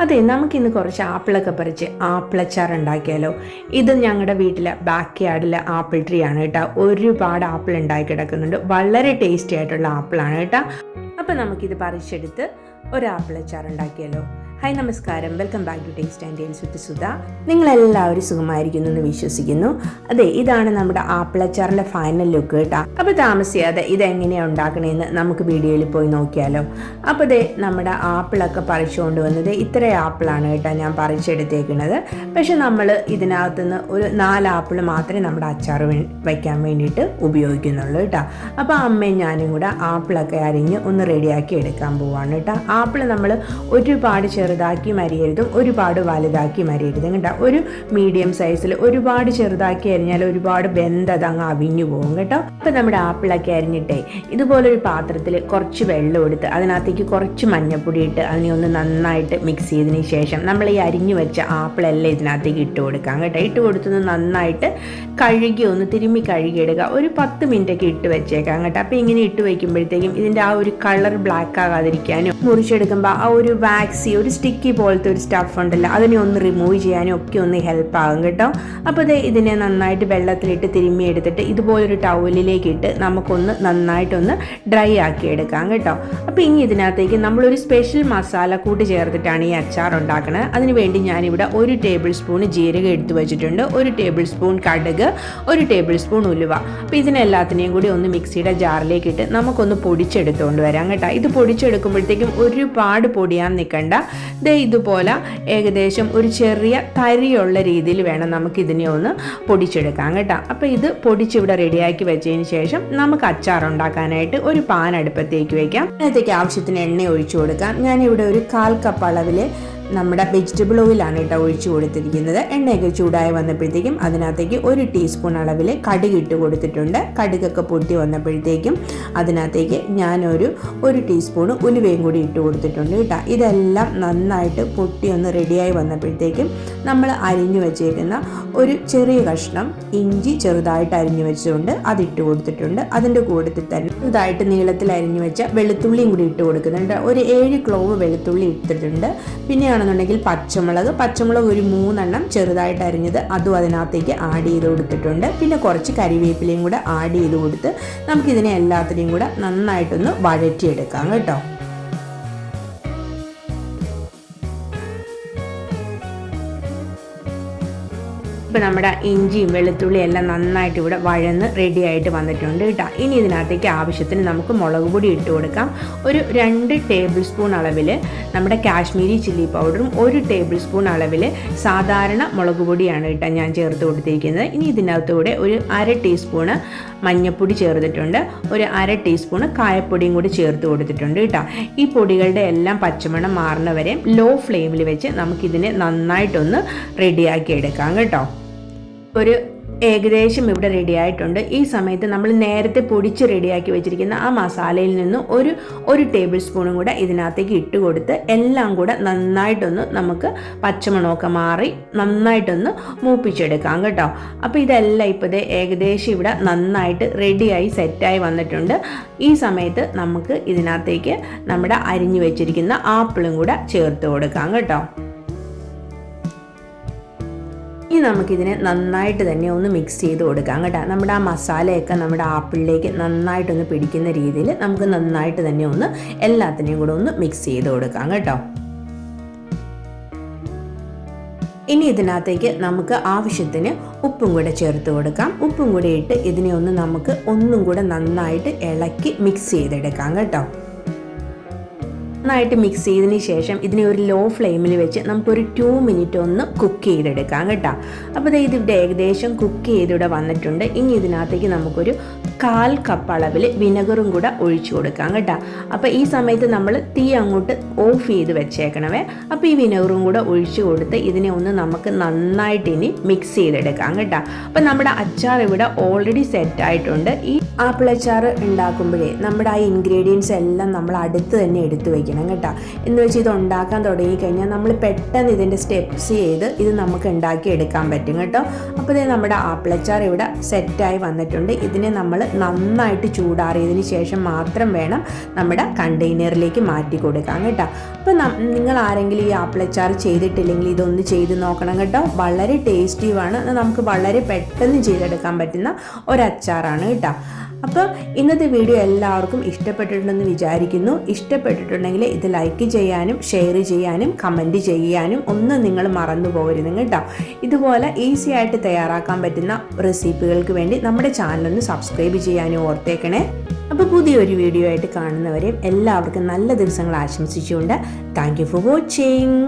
അതെ നമുക്കിന്ന് കുറച്ച് ആപ്പിളൊക്കെ പറിച്ച് ആപ്പിളച്ചാർ ഉണ്ടാക്കിയാലോ? ഇത് ഞങ്ങളുടെ വീട്ടിലെ ബാക്ക് യാർഡിലെ ആപ്പിൾ ട്രീ ആണ് കേട്ടോ. ഒരുപാട് ആപ്പിൾ ഉണ്ടാക്കി കിടക്കുന്നുണ്ട്. വളരെ ടേസ്റ്റി ആയിട്ടുള്ള ആപ്പിളാണ് കേട്ടോ. അപ്പം നമുക്കിത് പറിച്ചെടുത്ത് ഒരു ആപ്പിളച്ചാർ ഉണ്ടാക്കിയാലോ? ഹായ് നമസ്കാരം. Welcome back to taste and tales with Sudha. നിങ്ങളെല്ലാവരും സുഖമായിരിക്കുന്നു എന്ന് വിശ്വസിക്കുന്നു. അതെ ഇതാണ് നമ്മുടെ ആപ്പിളച്ചാറിന്റെ ഫൈനൽ ലുക്ക് കേട്ടോ. അപ്പോൾ താമസിയാതെ ഇതെങ്ങനെയാണ് ഉണ്ടാക്കണമെന്ന് നമുക്ക് വീഡിയോയിൽ പോയി നോക്കിയാലോ. അപ്പോൾ ദേ നമ്മുടെ ആപ്പിളൊക്കെ പറിച്ചുകൊണ്ട് വന്നത് ഇത്ര ആപ്പിളാണ് കേട്ടോ ഞാൻ പറിച്ചെടുത്തേക്കുന്നത് പക്ഷെ നമ്മൾ ഇതിനകത്തുനിന്ന് ഒരു നാല് ആപ്പിൾ മാത്രമേ നമ്മുടെ അച്ചാർ വയ്ക്കാൻ വേണ്ടിയിട്ട് ഉപയോഗിക്കുന്നുള്ളൂ കേട്ടോ. അപ്പോൾ അമ്മയും ഞാനും കൂടെ ആപ്പിളൊക്കെ അരിഞ്ഞ് ഒന്ന് റെഡിയാക്കി എടുക്കാൻ പോവാണ് കേട്ടോ. ആപ്പിൾ നമ്മൾ ഒരുപാട് ചെറുതാക്കി മരിയരുതും ഒരുപാട് വലുതാക്കി മരിയരുതും കേട്ടോ. ഒരു മീഡിയം സൈസിൽ ഒരുപാട് ചെറുതാക്കി അരിഞ്ഞാൽ ഒരുപാട് വെന്തത് അങ്ങ് അവിഞ്ഞു പോകും കേട്ടോ. അപ്പോൾ നമ്മുടെ ആപ്പിളൊക്കെ അരിഞ്ഞിട്ടേ ഇതുപോലൊരു പാത്രത്തിൽ കുറച്ച് വെള്ളം എടുത്ത് അതിനകത്തേക്ക് കുറച്ച് മഞ്ഞപ്പൊടി ഇട്ട് അതിനെ ഒന്ന് നന്നായിട്ട് മിക്സ് ചെയ്തതിന് ശേഷം നമ്മൾ ഈ അരിഞ്ഞു വെച്ച ആപ്പിളെല്ലാം ഇതിനകത്തേക്ക് ഇട്ട് കൊടുക്കാം കേട്ടോ. ഇട്ട് കൊടുത്തൊന്ന് നന്നായിട്ട് കഴുകി ഒന്ന് തിരുമ്മി കഴുകിയിടുക ഒരു പത്ത് മിനിറ്റൊക്കെ ഇട്ട് വെച്ചേക്കാം കേട്ടോ. അപ്പോൾ ഇങ്ങനെ ഇട്ട് വയ്ക്കുമ്പോഴത്തേക്കും ഇതിന്റെ ആ ഒരു കളർ ബ്ലാക്ക് ആകാതിരിക്കാനും മുറിച്ചെടുക്കുമ്പോൾ ആ ഒരു വാക്സി ഒരു സ്റ്റിക്കി പോലത്തെ ഒരു സ്റ്റഫ് ഉണ്ടല്ലോ അതിനെ ഒന്ന് റിമൂവ് ചെയ്യാനും ഒക്കെ ഒന്ന് ഹെൽപ്പ് ആകും കേട്ടോ. അപ്പോൾ ഇത് ഇതിനെ നന്നായിട്ട് വെള്ളത്തിലിട്ട് തിരുമ്മി എടുത്തിട്ട് ഇതുപോലൊരു ടൗലിലേക്ക് ഇട്ട് നമുക്കൊന്ന് നന്നായിട്ടൊന്ന് ഡ്രൈ ആക്കി എടുക്കാം കേട്ടോ. അപ്പോൾ ഇനി ഇതിനകത്തേക്ക് നമ്മളൊരു സ്പെഷ്യൽ മസാല കൂട്ട് ചേർത്തിട്ടാണ് ഈ അച്ചാർ ഉണ്ടാക്കുന്നത് അതിന് വേണ്ടി ഞാനിവിടെ ഒരു ടേബിൾ സ്പൂൺ ജീരകം എടുത്തു വെച്ചിട്ടുണ്ട് ഒരു ടേബിൾ സ്പൂൺ കടുക് ഒരു ടേബിൾ സ്പൂൺ ഉലുവ അപ്പോൾ ഇതിനെല്ലാത്തിനെയും കൂടി ഒന്ന് മിക്സിയുടെ ജാറിലേക്ക് ഇട്ട് നമുക്കൊന്ന് പൊടിച്ചെടുത്തുകൊണ്ട് വരാം കേട്ടോ. ഇത് പൊടിച്ചെടുക്കുമ്പോഴത്തേക്കും ഒരുപാട് പൊടിയാൻ നിൽക്കണ്ട ദേ ഇതുപോലെ ഏകദേശം ഒരു ചെറിയ തരിയുള്ള രീതിയിൽ വേണം നമുക്ക് ഇതിനെ ഒന്ന് പൊടിച്ചെടുക്കാം കേട്ടോ. അപ്പോൾ ഇത് പൊടിച്ചിവിടെ റെഡിയാക്കി വെച്ചതിന് ശേഷം നമുക്ക് അച്ചാർ ഉണ്ടാക്കാനായിട്ട് ഒരു പാൻ അടുപ്പത്തേക്ക് വയ്ക്കാം അതിനകത്തേക്ക് ആവശ്യത്തിന് എണ്ണ ഒഴിച്ചു കൊടുക്കാം. ഞാനിവിടെ ഒരു കാൽ കപ്പ് അളവിൽ നമ്മുടെ വെജിറ്റബിൾ ഓയിലാണ് കേട്ടോ ഒഴിച്ചു കൊടുത്തിരിക്കുന്നത്. എണ്ണയൊക്കെ ചൂടായി വന്നപ്പോഴത്തേക്കും അതിനകത്തേക്ക് ഒരു ടീസ്പൂൺ അളവിൽ കടുക് ഇട്ട് കൊടുത്തിട്ടുണ്ട്. കടുകൊക്കെ പൊട്ടി വന്നപ്പോഴത്തേക്കും അതിനകത്തേക്ക് ഞാനൊരു ഒരു ടീസ്പൂൺ ഉലുവയും കൂടി ഇട്ട് കൊടുത്തിട്ടുണ്ട് കേട്ടോ. ഇതെല്ലാം നന്നായിട്ട് പൊട്ടി ഒന്ന് റെഡിയായി വന്നപ്പോഴത്തേക്കും നമ്മൾ അരിഞ്ഞു വെച്ചേക്കുന്ന ഒരു ചെറിയ കഷ്ണം ഇഞ്ചി ചെറുതായിട്ട് അരിഞ്ഞു വെച്ചുകൊണ്ട് അതിട്ട് കൊടുത്തിട്ടുണ്ട്. അതിന്റെ കൂട്ടത്തിൽ തന്നെ ഇതായിട്ട് നീളത്തിൽ അരിഞ്ഞു വെച്ച വെളുത്തുള്ളിയും കൂടി ഇട്ട് കൊടുക്കുന്നുണ്ട്. ഒരു ഏഴ് ക്ലോവ് വെളുത്തുള്ളി ഇട്ടിട്ടുണ്ട്. പിന്നെയാണെന്നുണ്ടെങ്കിൽ പച്ചമുളക് പച്ചമുളക് ഒരു മൂന്നെണ്ണം ചെറുതായിട്ട് അരിഞ്ഞത് അതും അതിനകത്തേക്ക് ആഡ് ചെയ്ത് കൊടുത്തിട്ടുണ്ട്. പിന്നെ കുറച്ച് കരിവേപ്പിലയും കൂടെ ആഡ് ചെയ്ത് കൊടുത്ത് നമുക്കിതിനെ എല്ലാത്തിനെയും കൂടെ നന്നായിട്ടൊന്ന് വഴറ്റിയെടുക്കാം കേട്ടോ. ഇപ്പോൾ നമ്മുടെ ഇഞ്ചിയും വെളുത്തുള്ളിയും എല്ലാം നന്നായിട്ട് ഇവിടെ വഴന്ന് റെഡി ആയിട്ട് വന്നിട്ടുണ്ട് കേട്ടോ. ഇനി ഇതിനകത്തേക്ക് ആവശ്യത്തിന് നമുക്ക് മുളക് പൊടി ഇട്ട് കൊടുക്കാം. ഒരു രണ്ട് ടേബിൾ സ്പൂൺ അളവിൽ നമ്മുടെ കാശ്മീരി ചില്ലി പൗഡറും ഒരു ടേബിൾ സ്പൂൺ അളവിൽ സാധാരണ മുളക് പൊടിയാണ് കേട്ടോ ഞാൻ ചേർത്ത് കൊടുത്തിരിക്കുന്നത്. ഇനി ഇതിനകത്തൂടെ ഒരു അര ടീസ്പൂണ് മഞ്ഞൾപ്പൊടി ചേർത്തിട്ടുണ്ട്. ഒരു അര ടീസ്പൂണ് കായപ്പൊടിയും കൂടി ചേർത്ത് കൊടുത്തിട്ടുണ്ട് കേട്ടോ. ഈ പൊടികളുടെ എല്ലാം പച്ചമണം മാറുന്നവരെ ലോ ഫ്ലെയിമിൽ വെച്ച് നമുക്കിതിനെ നന്നായിട്ടൊന്ന് റെഡിയാക്കി എടുക്കാം കേട്ടോ. ഒരു ഏകദേശം ഇവിടെ റെഡി ആയിട്ടുണ്ട്. ഈ സമയത്ത് നമ്മൾ നേരത്തെ പൊടിച്ച് റെഡിയാക്കി വെച്ചിരിക്കുന്ന ആ മസാലയിൽ നിന്ന് ഒരു ഒരു ടേബിൾ സ്പൂണും കൂടെ ഇതിനകത്തേക്ക് ഇട്ട് കൊടുത്ത് എല്ലാം കൂടെ നന്നായിട്ടൊന്ന് നമുക്ക് പച്ചമണമൊക്കെ മാറി നന്നായിട്ടൊന്ന് മൂപ്പിച്ചെടുക്കാം കേട്ടോ. അപ്പോൾ ഇതെല്ലാം ഇപ്പോൾ ഏകദേശം ഇവിടെ നന്നായിട്ട് റെഡിയായി സെറ്റായി വന്നിട്ടുണ്ട്. ഈ സമയത്ത് നമുക്ക് ഇതിനകത്തേക്ക് നമ്മുടെ അരിഞ്ഞു വെച്ചിരിക്കുന്ന ആപ്പിളും കൂടെ ചേർത്ത് കൊടുക്കാം കേട്ടോ. ഇനി നമുക്കിതിനെ നന്നായിട്ട് തന്നെ ഒന്ന് മിക്സ് ചെയ്ത് കൊടുക്കാം കേട്ടോ. നമ്മുടെ ആ മസാലയൊക്കെ നമ്മുടെ ആപ്പിളിലേക്ക് നന്നായിട്ടൊന്ന് പിടിക്കുന്ന രീതിയിൽ നമുക്ക് നന്നായിട്ട് തന്നെ ഒന്ന് എല്ലാത്തിനെയും കൂടെ ഒന്ന് മിക്സ് ചെയ്ത് കൊടുക്കാം കേട്ടോ. ഇനി ഇതിനകത്തേക്ക് നമുക്ക് ആവശ്യത്തിന് ഉപ്പും കൂടെ ചേർത്ത് കൊടുക്കാം. ഉപ്പും കൂടെ ഇട്ട് ഇതിനെ ഒന്ന് നമുക്ക് ഒന്നും കൂടെ നന്നായിട്ട് ഇളക്കി മിക്സ് ചെയ്തെടുക്കാം കേട്ടോ. നന്നായിട്ട് മിക്സ് ചെയ്തതിന് ശേഷം ഇതിനെ ഒരു ലോ ഫ്ലെയിമിൽ വെച്ച് നമുക്കൊരു ടു മിനിറ്റ് ഒന്ന് കുക്ക് ചെയ്തെടുക്കാം കേട്ടോ. അപ്പോൾ ഇത് ഇവിടെ ഏകദേശം കുക്ക് ചെയ്തിവിടെ വന്നിട്ടുണ്ട്. ഇനി ഇതിനകത്തേക്ക് നമുക്കൊരു കാൽ കപ്പ് അളവിൽ വിനെഗറും കൂടെ ഒഴിച്ചു കൊടുക്കാം കേട്ടോ. അപ്പോൾ ഈ സമയത്ത് നമ്മൾ തീ അങ്ങോട്ട് ഓഫ് ചെയ്ത് വെച്ചേക്കണമേ. അപ്പോൾ ഈ വിനെഗറും കൂടെ ഒഴിച്ചു കൊടുത്ത് ഇതിനെ ഒന്ന് നമുക്ക് നന്നായിട്ട് ഇനി മിക്സ് ചെയ്തെടുക്കാം കേട്ടോ. അപ്പോൾ നമ്മുടെ അച്ചാർ ഇവിടെ ഓൾറെഡി സെറ്റ് ആയിട്ടുണ്ട്. ഈ ആപ്പിൾ അച്ചാർ ഉണ്ടാക്കുമ്പോഴേ നമ്മുടെ ആ ഇൻഗ്രീഡിയൻസ് എല്ലാം നമ്മൾ അടുത്ത് തന്നെ എടുത്തു വയ്ക്കണം ഇരിക്കണം കേട്ടോ. എന്ന് വെച്ച് ഇത് ഉണ്ടാക്കാൻ തുടങ്ങിക്കഴിഞ്ഞാൽ നമ്മൾ പെട്ടെന്ന് ഇതിന്റെ സ്റ്റെപ്സ് ചെയ്ത് ഇത് നമുക്ക് ഉണ്ടാക്കി എടുക്കാൻ പറ്റും കേട്ടോ. അപ്പോൾ ഇത് നമ്മുടെ ആപ്പിളച്ചാർ ഇവിടെ സെറ്റായി വന്നിട്ടുണ്ട്. ഇതിനെ നമ്മൾ നന്നായിട്ട് ചൂടാറിയതിന് ശേഷം മാത്രം വേണം നമ്മുടെ കണ്ടെയ്നറിലേക്ക് മാറ്റി കൊടുക്കാൻ കേട്ടോ. അപ്പോൾ നിങ്ങൾ ആരെങ്കിലും ഈ ആപ്പിളച്ചാർ ചെയ്തിട്ടില്ലെങ്കിൽ ഇതൊന്ന് ചെയ്ത് നോക്കണം കേട്ടോ. വളരെ ടേസ്റ്റിയുമാണ് നമുക്ക് വളരെ പെട്ടെന്ന് ചെയ്തെടുക്കാൻ പറ്റുന്ന ഒരച്ചാറാണ് കേട്ടോ. അപ്പോൾ ഇന്നത്തെ വീഡിയോ എല്ലാവർക്കും ഇഷ്ടപ്പെട്ടിട്ടുണ്ടെന്ന് വിചാരിക്കുന്നു. ഇഷ്ടപ്പെട്ടിട്ടുണ്ടെങ്കിൽ ഇത് ലൈക്ക് ചെയ്യാനും ഷെയർ ചെയ്യാനും കമന്റ് ചെയ്യാനും ഒന്നും നിങ്ങൾ മറന്നു പോകരുത് കേട്ടോ. ഇതുപോലെ ഈസി ആയിട്ട് തയ്യാറാക്കാൻ പറ്റുന്ന റെസിപ്പികൾക്ക് വേണ്ടി നമ്മുടെ ചാനലൊന്ന് സബ്സ്ക്രൈബ് ചെയ്യാനും ഓർത്തേക്കണേ. അപ്പോൾ പുതിയൊരു വീഡിയോ ആയിട്ട് കാണുന്നവരെയും എല്ലാവർക്കും നല്ല ദിവസങ്ങൾ ആശംസിച്ചുകൊണ്ട് താങ്ക് യു ഫോർ വാച്ചിങ്